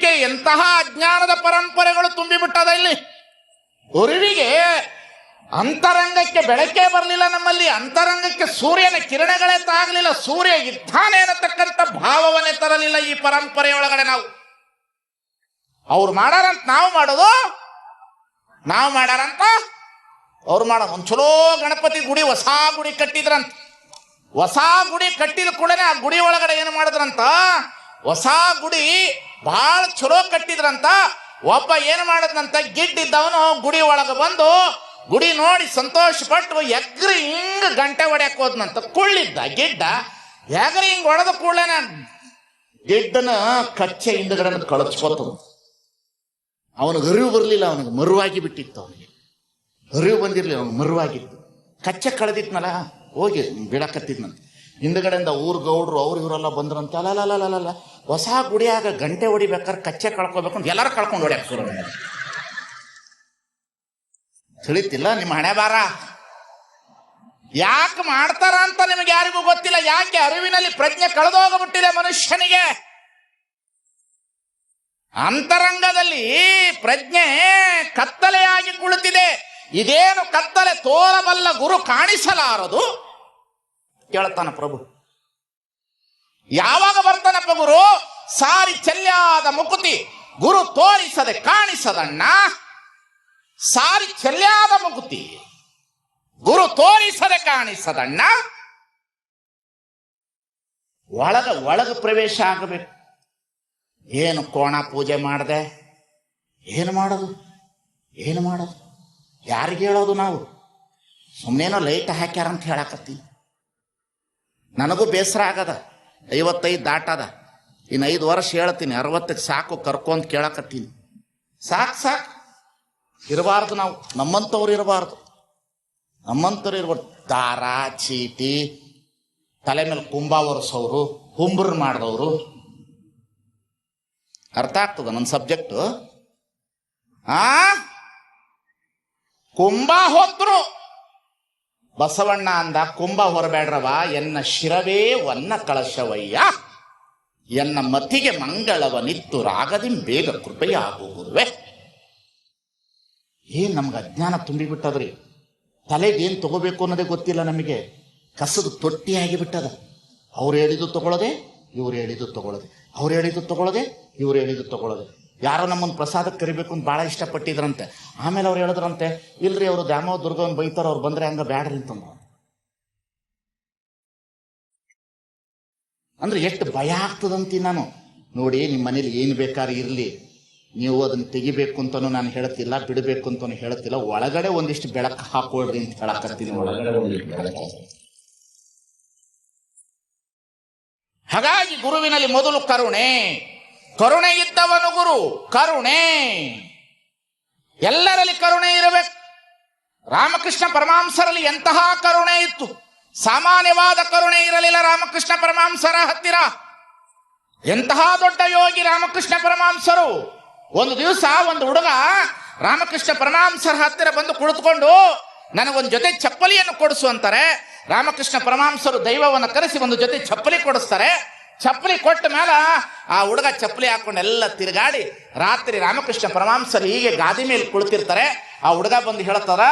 ಗುರುವಿಕೆ ಎಂತಹ ಅಜ್ಞಾನದ ಪರಂಪರೆಗಳು ತುಂಬಿಬಿಟ್ಟದ ಇಲ್ಲಿ? ಗುರುವಿಗೆ ಅಂತರಂಗಕ್ಕೆ ಬೆಳಕೇ ಬರಲಿಲ್ಲ ನಮ್ಮಲ್ಲಿ. ಅಂತರಂಗಕ್ಕೆ ಸೂರ್ಯನ ಕಿರಣಗಳೇ ತಾಗಲಿಲ್ಲ. ಸೂರ್ಯ ಇದ್ದಾನೆ ಅನ್ನತಕ್ಕಂಥ ಭಾವವನ್ನೇ ತರಲಿಲ್ಲ ಈ ಪರಂಪರೆಯೊಳಗಡೆ ನಾವು. ಅವ್ರು ಮಾಡಾರಂತ ನಾವು ಮಾಡೋದು? ನಾವು ಮಾಡಾರಂತ? ಅವ್ರು ಮಾಡೋ ಒಂದು ಚಲೋ ಗಣಪತಿ ಗುಡಿ, ಹೊಸ ಗುಡಿ ಕಟ್ಟಿದ್ರಂತ. ಹೊಸ ಗುಡಿ ಕಟ್ಟಿದ ಕೂಡಲೇ ಆ ಗುಡಿ ಒಳಗಡೆ ಏನು ಮಾಡಿದ್ರಂತ? ಹೊಸ ಗುಡಿ ಬಹಳ ಚಲೋ ಕಟ್ಟಿದ್ರಂತ, ಒಬ್ಬ ಏನು ಮಾಡಿದ್ನಂತ, ಗಿಡ್ಡಿದ್ದವನು ಗುಡಿ ಒಳಗೆ ಬಂದು ಗುಡಿ ನೋಡಿ ಸಂತೋಷ ಪಟ್ಟು ಎಗ್ರಿ ಹಿಂಗ್ ಗಂಟೆ ಹೊಡ್ಯಾಕ್ ಹೋದ್ನಂತ, ಕುಳ್ಳಿದ್ದ, ಗಿಡ್ಡ. ಎಗ್ರಿ ಹಿಂಗ್ ಹೊಡೆದ ಕೂಡಲೇನ ಗಿಡ್ಡನ ಕಚ್ಚೆ ಹಿಂದಗಡೆ ಕಳಚ್ಕೋತ. ಅವನಿಗೆ ಅರಿವು ಬರಲಿಲ್ಲ, ಅವನಿಗೆ ಮರುವಾಗಿ ಬಿಟ್ಟಿತ್ತು ಅವನಿಗೆ. ಅರಿವು ಬಂದಿರಲಿಲ್ಲ ಅವನು ಮರುವಾಗಿತ್ತು. ಕಚ್ಚೆ ಕಳೆದಿತ್ನಲ್ಲ, ಹೋಗಿ ಬಿಡಕತ್ತಿದ್ನಂತ. ಹಿಂದ್ಗಡೆಯಿಂದ ಊರ್ ಗೌಡ್ರು ಅವ್ರು ಇವರೆಲ್ಲ ಬಂದ್ರಂತ ಅಲ್ಲ ಹೊಸ ಗುಡಿಯಾಗ ಗಂಟೆ ಹೊಡಿಬೇಕಾದ್ರೆ ಕಚ್ಚೆ ಕಳ್ಕೊಬೇಕು ಅಂತ ಎಲ್ಲರೂ ಕಳ್ಕೊಂಡು ಹೊಡ್ಯಾಕ ಶುರು. ತಿಳಿತಿಲ್ಲ, ನಿಮ್ಮ ಹಣೆ ಬಾರ ಯಾಕೆ ಮಾಡ್ತಾರ ಅಂತ ನಿಮಗೆ ಯಾರಿಗೂ ಗೊತ್ತಿಲ್ಲ, ಯಾಕೆ ಅರಿವಿನಲ್ಲಿ ಪ್ರಜ್ಞೆ ಕಳೆದೋಗ್ಬಿಟ್ಟಿದೆ ಮನುಷ್ಯನಿಗೆ? ಅಂತರಂಗದಲ್ಲಿ ಪ್ರಜ್ಞೆ ಕತ್ತಲೆಯಾಗಿ ಕುಳಿತಿದೆ. ಇದೇನು ಕತ್ತಲೆ ತೋರಬಲ್ಲ ಗುರು ಕಾಣಿಸಲಾರದು? ಕೇಳ್ತಾನ ಪ್ರಭು. ಯಾವಾಗ ಬರ್ತಾನಪ್ಪ ಗುರು? ಸಾರಿ ಚೆಲ್ಯಾದ ಮುಕುತಿ ಗುರು ತೋರಿಸದೆ ಕಾಣಿಸದಣ್ಣ. ಸಾರಿ ಚೆಲ್ಯಾದ ಮುಕುತಿ ಗುರು ತೋರಿಸದೆ ಕಾಣಿಸದಣ್ಣ. ಒಳಗ ಒಳಗ ಪ್ರವೇಶ ಆಗಬೇಕು. ಏನು ಕೋಣ ಪೂಜೆ ಮಾಡದೆ? ಏನು ಮಾಡೋದು? ಏನು ಮಾಡೋದು? ಯಾರಿಗೆ ಹೇಳೋದು ನಾವು? ಸುಮ್ಮನೇನೋ ಲೈಟ್ ಹಾಕ್ಯಾರ ಅಂತ ಹೇಳಕತ್ತೀನಿ. ನನಗೂ ಬೇಸರ ಆಗದ. ಐವತ್ತೈದು ದಾಟದ. ಇನ್ನು ಐದು ವರ್ಷ ಹೇಳ್ತೀನಿ, ಅರವತ್ತಕ್ಕೆ ಸಾಕು ಕರ್ಕೊಂತ ಕೇಳಕತ್ತೀನಿ. ಸಾಕು ಸಾಕು. ಇರಬಾರ್ದು ನಾವು. ನಮ್ಮಂಥವ್ರು ಇರಬಾರ್ದು. ನಮ್ಮಂಥವ್ರು ಇರ್ಬಾರ್ದು. ದಾರ, ಚೀಟಿ, ತಲೆ ಮೇಲೆ ಕುಂಬ ಒರೆಸೋರು ಕುಂಬ್ರ ಮಾಡಿದವರು. ಅರ್ಥ ಆಗ್ತದ ನನ್ನ ಸಬ್ಜೆಕ್ಟು? ಆ? ಕುಂಬ ಹೊತ್ರು ಬಸವಣ್ಣ ಅಂದ ಕುಂಬ ಹೊರಬೇಡ್ರವ ಎನ್ನ ಶಿರವೇ ಒನ್ನ ಕಳಶವಯ್ಯ. ಎನ್ನ ಮತಿಗೆ ಮಂಗಳವನಿತ್ತು ರಾಗದಿಂ ಬೇಗ ಕೃಪೆಯ ಗುರುವೆ. ಏನ್ ನಮ್ಗೆ ಅಜ್ಞಾನ ತುಂಬಿಬಿಟ್ಟದ್ರಿ? ತಲೆಗೆ ತಗೋಬೇಕು ಅನ್ನೋದೇ ಗೊತ್ತಿಲ್ಲ ನಮಗೆ. ಕಸದ ತೊಟ್ಟಿಯಾಗಿ ಬಿಟ್ಟದ ಅವ್ರು ಹೇಳಿದ್ದು ತಗೊಳ್ಳೋದೆ, ಇವ್ರು ಹೇಳಿದ್ದು ತಗೊಳ್ಳೋದೆ. ಅವ್ರು ಹೇಳಿದ್ದು ತಗೊಳ್ಳೋದೆ, ಇವ್ರು ಹೇಳಿದ್ದು ತಗೊಳ್ಳೋದೆ. ಯಾರೋ ನಮ್ಮನ್ನು ಪ್ರಸಾದಕ್ಕೆ ಕರಿಬೇಕು ಅಂತ ಭಾಳ ಇಷ್ಟಪಟ್ಟಿದ್ರಂತೆ. ಆಮೇಲೆ ಅವ್ರು ಹೇಳಿದ್ರಂತೆ ಇಲ್ರಿ ಅವರು ದ್ಯಾಮೋ ದುರ್ಗವನ್ನು ಬೈತಾರ ಅವ್ರು ಬಂದ್ರೆ ಹಂಗ ಬ್ಯಾಡ್ರಿ ಅಂತಂದ್ರು. ಅಂದ್ರೆ ಎಷ್ಟು ಭಯ ಆಗ್ತದಂತಿ ನಾನು. ನೋಡಿ ನಿಮ್ಮ ಮನೇಲಿ ಏನು ಬೇಕಾದ್ರೆ ಇರಲಿ. ನೀವು ಅದನ್ನ ತೆಗಿಬೇಕು ಅಂತನೂ ನಾನು ಹೇಳ್ತಿಲ್ಲ ಬಿಡಬೇಕು ಅಂತನೂ ಹೇಳ್ತಿಲ್ಲ. ಒಳಗಡೆ ಒಂದಿಷ್ಟು ಬೆಳಕು ಹಾಕೊಳ್ರಿ ಅಂತ ಹೇಳಕತ್ತೀನಿ. ಒಳಗಡೆ ಒಂದಿಷ್ಟು ಬೆಳಕು ಹಾಗಾಗಿ ಗುರುವಿನಲ್ಲಿ ಮೊದಲು ಕರುಣೆ. ಕರುಣೆ ಇದ್ದವನು ಗುರು, ಕರುಣೆ. ಎಲ್ಲರಲ್ಲಿ ಕರುಣೆ ಇರಬೇಕು. ರಾಮಕೃಷ್ಣ ಪರಮಾಂಸರಲ್ಲಿ ಎಂತಹ ಕರುಣೆ ಇತ್ತು? ಸಾಮಾನ್ಯವಾದ ಕರುಣೆ ಇರಲಿಲ್ಲ ರಾಮಕೃಷ್ಣ ಪರಮಾಂಸರ ಹತ್ತಿರ. ಎಂತಹ ದೊಡ್ಡ ಯೋಗಿ ರಾಮಕೃಷ್ಣ ಪರಮಾಂಸರು? ಒಂದು ದಿವಸ ಒಂದು ಹುಡುಗ ರಾಮಕೃಷ್ಣ ಪರಮಾಂಸರ ಹತ್ತಿರ ಬಂದು ಕುಳಿತುಕೊಂಡು, ನನಗೊಂದು ಜೊತೆ ಚಪ್ಪಲಿಯನ್ನು ಕೊಡಿಸು ಅಂತಾರೆ. ರಾಮಕೃಷ್ಣ ಪರಮಾಂಸರು ದೈವವನ್ನು ಕರೆಸಿ ಒಂದು ಜೊತೆ ಚಪ್ಪಲಿ ಕೊಡಿಸ್ತಾರೆ. ಚಪ್ಪಲಿ ಕೊಟ್ಟ ಮೇಲೆ ಆ ಹುಡುಗ ಚಪ್ಪಲಿ ಹಾಕೊಂಡು ಎಲ್ಲ ತಿರುಗಾಡಿ ರಾತ್ರಿ ರಾಮಕೃಷ್ಣ ಪರಮಾಂಸರು ಹೀಗೆ ಗಾದಿ ಮೇಲೆ ಕುಳಿತಿರ್ತಾರೆ. ಆ ಹುಡುಗ ಬಂದು ಹೇಳ್ತಾರ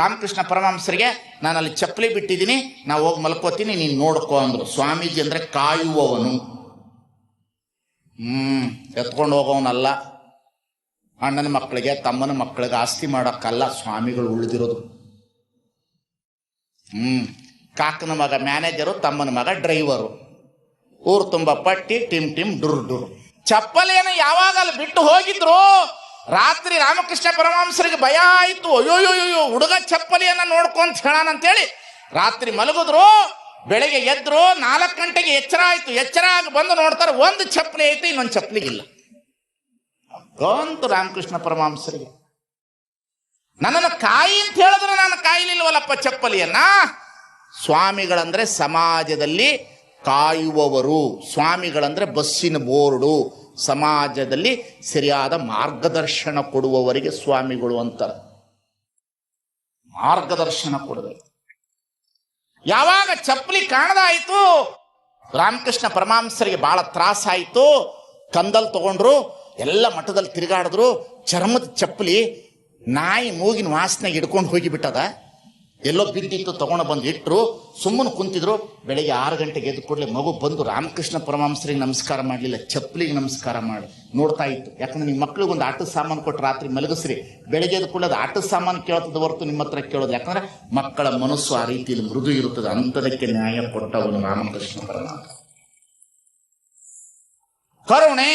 ರಾಮಕೃಷ್ಣ ಪರಮಹಂಸರಿಗೆ ನಾನು ಅಲ್ಲಿ ಚಪ್ಪಲಿ ಬಿಟ್ಟಿದ್ದೀನಿ ನಾವು ಹೋಗಿ ಮಲ್ಕೋತೀನಿ, ನೀನು ನೋಡ್ಕೋ ಅಂದ್ರು. ಸ್ವಾಮೀಜಿ ಅಂದರೆ ಕಾಯುವವನು. ಹ್ಮ್, ಎತ್ಕೊಂಡು ಹೋಗೋವನಲ್ಲ ಅಣ್ಣನ ಮಕ್ಕಳಿಗೆ, ತಮ್ಮನ ಮಕ್ಕಳಿಗೆ ಆಸ್ತಿ ಮಾಡೋಕ್ಕಲ್ಲ, ಸ್ವಾಮಿಗಳು ಉಳಿದಿರೋದು. ಹ್ಮ್, ಕಾಕನ ಮಗ ಮ್ಯಾನೇಜರು ತಮ್ಮನ ಮಗ ಡ್ರೈವರು ಊರು ತುಂಬ ಪಟ್ಟಿ, ಟಿಮ್ ಟಿಮ್, ಡುರ್ ಡುರ್. ಚಪ್ಪಲಿಯನ್ನು ಯಾವಾಗ ಅಲ್ಲಿ ಬಿಟ್ಟು ಹೋಗಿದ್ರು, ರಾತ್ರಿ ರಾಮಕೃಷ್ಣ ಪರಮಹಂಸರಿಗೆ ಭಯ ಆಯಿತು. ಅಯ್ಯೋಯ್ಯೋಯ್ಯೋ ಹುಡುಗ ಚಪ್ಪಲಿಯನ್ನು ನೋಡ್ಕೊಂತ ಹೇಳೋಣ ಅಂತೇಳಿ ರಾತ್ರಿ ಮಲಗಿದ್ರು, ಬೆಳಗ್ಗೆ ಎದ್ರು, ನಾಲ್ಕು ಗಂಟೆಗೆ ಎಚ್ಚರ ಆಯಿತು. ಎಚ್ಚರ ಆಗಿ ಬಂದು ನೋಡ್ತಾರೆ, ಒಂದು ಚಪ್ಪಲಿ ಐತೆ, ಇನ್ನೊಂದು ಚಪ್ಪಲಿಗಿಲ್ಲ ಗೊಂತು ರಾಮಕೃಷ್ಣ ಪರಮಹಂಸರಿಗೆ. ನನ್ನನ್ನು ಕಾಯಿ ಅಂತ ಹೇಳಿದ್ರೆ ನಾನು ಕಾಯಿಲಿಲ್ವಲ್ಲಪ್ಪ ಚಪ್ಪಲಿಯನ್ನ. ಸ್ವಾಮಿಗಳಂದ್ರೆ ಸಮಾಜದಲ್ಲಿ ಕಾಯುವವರು ಸ್ವಾಮಿಗಳಂದರೆ ಬಸ್ಸಿನ ಬೋರ್ಡು. ಸಮಾಜದಲ್ಲಿ ಸರಿಯಾದ ಮಾರ್ಗದರ್ಶನ ಕೊಡುವವರಿಗೆ ಸ್ವಾಮಿಗಳು ಅಂತಾರೆ. ಮಾರ್ಗದರ್ಶನ ಕೊಡಬೇಕು ಯಾವಾಗ ಚಪ್ಪಲಿ ಕಾಣದಾಯಿತು, ರಾಮಕೃಷ್ಣ ಪರಮಾಂಸರಿಗೆ ಬಹಳ ತ್ರಾಸಾಯಿತು, ಕಂದಲ್ ತಗೊಂಡ್ರು, ಎಲ್ಲ ಮಠದಲ್ಲಿ ತಿರುಗಾಡಿದ್ರು, ಚರ್ಮದ ಚಪ್ಪಲಿ ನಾಯಿ ಮೂಗಿನ ವಾಸನೆ ಹಿಡ್ಕೊಂಡು ಹೋಗಿಬಿಟ್ಟದ. ಎಲ್ಲೋ ಬಿದ್ದಿತ್ತು, ತಗೊಂಡು ಬಂದು ಇಟ್ಟರು ಸುಮ್ಮನೆ ಕುಂತಿದ್ರು. ಬೆಳಗ್ಗೆ ಆರು ಗಂಟೆಗೆ ಎದ್ದು ಕೂಡಲೇ ಮಗು ಬಂದು ರಾಮಕೃಷ್ಣ ಪರಮಹಂಸರಿಗೆ ನಮಸ್ಕಾರ ಮಾಡಲಿಲ್ಲ. ಚಪ್ಪಲಿಗೆ ನಮಸ್ಕಾರ ಮಾಡಿ. ನೋಡ್ತಾ ಇತ್ತು. ಯಾಕಂದ್ರೆ ನಿಮ್ಮ ಮಕ್ಳಿಗೆ ಒಂದು ಆಟದ ಸಾಮಾನು ಕೊಟ್ಟು ರಾತ್ರಿ ಮಲಗಿಸ್ರಿ. ಬೆಳಗ್ಗೆ ಎದ್ದು ಕೂಡಲೇ ಅದು ಆಟದ ಸಾಮಾನು ಕೇಳ್ತದ ಹೊರತು ನಿಮ್ಮ ಹತ್ರ ಕೇಳೋದು. ಯಾಕಂದ್ರೆ ಮಕ್ಕಳ ಮನಸ್ಸು ಆ ರೀತಿಯಲ್ಲಿ ಮೃದು ಇರುತ್ತದೆ. ಅಂಥದಕ್ಕೆ ನ್ಯಾಯ ಕೊಟ್ಟವನು ರಾಮಕೃಷ್ಣ ಪರಮಹಂಸ ಕರುಣೆ,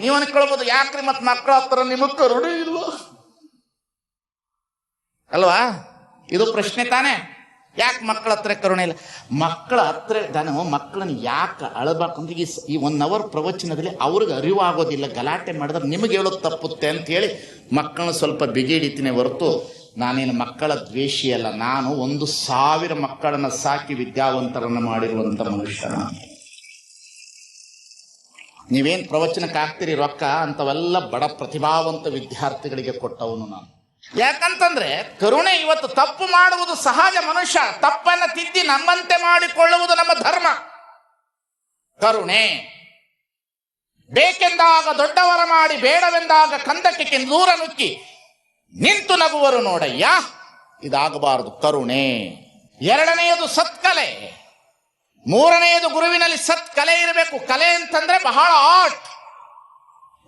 ನೀವು ಅನ್ಕೊಳ್ಬೋದು, ಯಾಕ್ರಿ ಮತ್ತೆ ಮಕ್ಕಳ ಹತ್ರ ನಿಮಗೆ ಕರುಣೆ ಇಲ್ಲ ಅಲ್ವಾ? ಇದು ಪ್ರಶ್ನೆ ತಾನೇ. ಯಾಕೆ ಮಕ್ಕಳ ಹತ್ರ ಕರುಣೆ ಇಲ್ಲ? ಮಕ್ಕಳ ಹತ್ರ ನಾನು ಮಕ್ಕಳನ್ನ ಯಾಕೆ ಅಳಬೇಕಂದ್ರೆ ಈ ಈ ಒನ್ ಅವರ್ ಪ್ರವಚನದಲ್ಲಿ ಅವ್ರಿಗೆ ಅರಿವಾಗೋದಿಲ್ಲ. ಗಲಾಟೆ ಮಾಡಿದ್ರೆ ನಿಮಗೆ ಹೇಳೋದು ತಪ್ಪುತ್ತೆ ಅಂತ ಹೇಳಿ ಮಕ್ಕಳನ್ನ ಸ್ವಲ್ಪ ಬಿಗಿಡಿತೀನಿ ಹೊರತು ನಾನೇನು ಮಕ್ಕಳ ದ್ವೇಷಿ ಅಲ್ಲ. ನಾನು ಒಂದು ಸಾವಿರ ಮಕ್ಕಳನ್ನ ಸಾಕಿ ವಿದ್ಯಾವಂತರನ್ನ ಮಾಡಿರುವಂತ ಮನುಷ್ಯ. ನೀವೇನ್ ಪ್ರವಚನಕ್ಕೆ ಹಾಕ್ತೀರಿ ರೊಕ್ಕ ಅಂತವೆಲ್ಲ ಬಡ ಪ್ರತಿಭಾವಂತ ವಿದ್ಯಾರ್ಥಿಗಳಿಗೆ ಕೊಟ್ಟವನು ನಾನು. ಯಾಕಂತಂದ್ರೆ ಕರುಣೆ ಇವತ್ತು ತಪ್ಪು ಮಾಡುವುದು ಸಹಜ ಮನುಷ್ಯ, ತಪ್ಪನ್ನು ತಿದ್ದಿ ನಮ್ಮಂತೆ ಮಾಡಿಕೊಳ್ಳುವುದು ನಮ್ಮ ಧರ್ಮ. ಕರುಣೆ. ಬೇಕೆಂದಾಗ ದೊಡ್ಡವರ ಮಾಡಿ, ಬೇಡವೆಂದಾಗ ಕಂದಕ್ಕೆ ದೂರ ನುಕ್ಕಿ ನಿಂತು ನಗುವರು ನೋಡಯ್ಯ, ಇದಾಗಬಾರದು. ಕರುಣೆ. ಎರಡನೆಯದು ಸತ್ಕಲೆ. ಮೂರನೆಯದು ಗುರುವಿನಲ್ಲಿ ಸತ್ ಕಲೆ ಇರಬೇಕು. ಕಲೆ ಅಂತಂದ್ರೆ ಬಹಳ ಆರ್ಟ್.